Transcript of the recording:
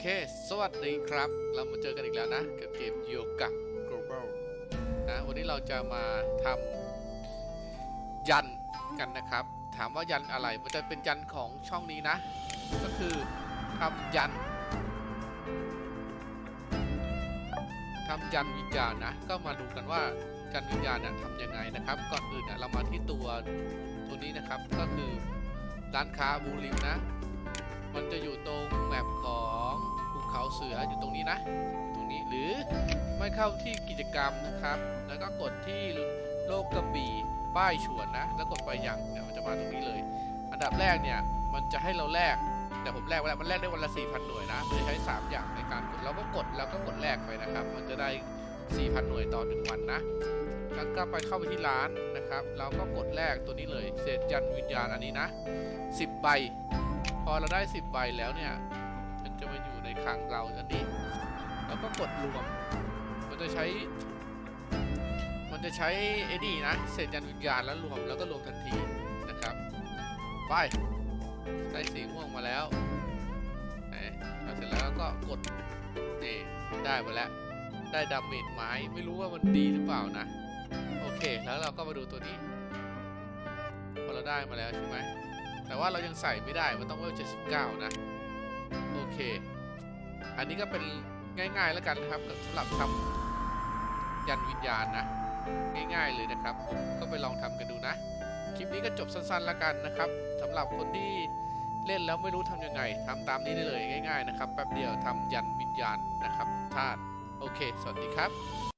เค สวัสดีครับ เรามาเจอกันอีกแล้วนะ กับเกมโยกะ global นะ วันนี้เราจะมาทำยันกันนะครับ ถามว่ายันอะไร มันจะเป็นยันของช่องนี้นะ ก็คือทำยันทำยันวิญญาณนะ ก็มาดูกันว่ายันวิญญาณนะทำยังไงนะครับ ก่อนอื่นเนี่ยเรามาที่ตัวตัวนี้นะครับ ก็คือร้านค้าบูริมนะ มันจะอยู่ตรงแมปของ เสืออยู่ตรงนี้นะ ตรงนี้หรือไม่เข้าที่กิจกรรมนะครับ แล้วก็กดที่โลกกระบี่ป้ายฉวนนะ แล้วกดไปยังเนี่ยมันจะมาตรงนี้เลย อันดับแรกเนี่ยมันจะให้เราแลกแต่ผมแลกไว้แล้วมันแลกได้วันละ4,000หน่วยนะโดยใช้ 3 อย่างในการกดเราก็กดแล้วก็กดแลกไปนะครับ มันจะได้ 4,000 หน่วยต่อ 1 วันนะแล้วก็ไปเข้าไปที่ร้านนะครับ เราก็กดแลกตัวนี้เลยเศษยันวิญญาณอันนี้นะ 10 ใบ พอเราได้ 10 ใบแล้วเนี่ย มันจะมาอยู่ในคลังเราอันนี้ แล้วก็กดรวม มันจะใช้ มันจะใช้ไอ้นี่นะเศษยันวิญญาณแล้วรวมแล้วก็รวมทันทีนะครับ ไป ได้สีม่วงมาแล้วเอาเสร็จแล้วก็กดนี่ได้มาแล้ว ได้ดาเมจไม้ไม่รู้ว่ามันดีหรือเปล่านะ โอเค แล้วเราก็มาดูตัวนี้พอเราได้มาแล้วใช่ไหมแต่ว่าเรายังใส่ไม่ได้ มันต้องเวล79นะ เค อันนี้ก็เป็นง่าย ๆ แล้วกันนะครับสำหรับทำยันวิญญาณนะ ง่ายๆเลยนะครับ ก็ไปลองทำกันดูนะ คลิปนี้ก็จบสั้นๆแล้วกันนะครับสำหรับคนที่เล่นแล้วไม่รู้ทำยังไงทำตามนี้ได้เลยง่าย ๆ นะครับแป๊บเดียวทำยันวิญญาณนะครับธาตุโอเค สวัสดีครับ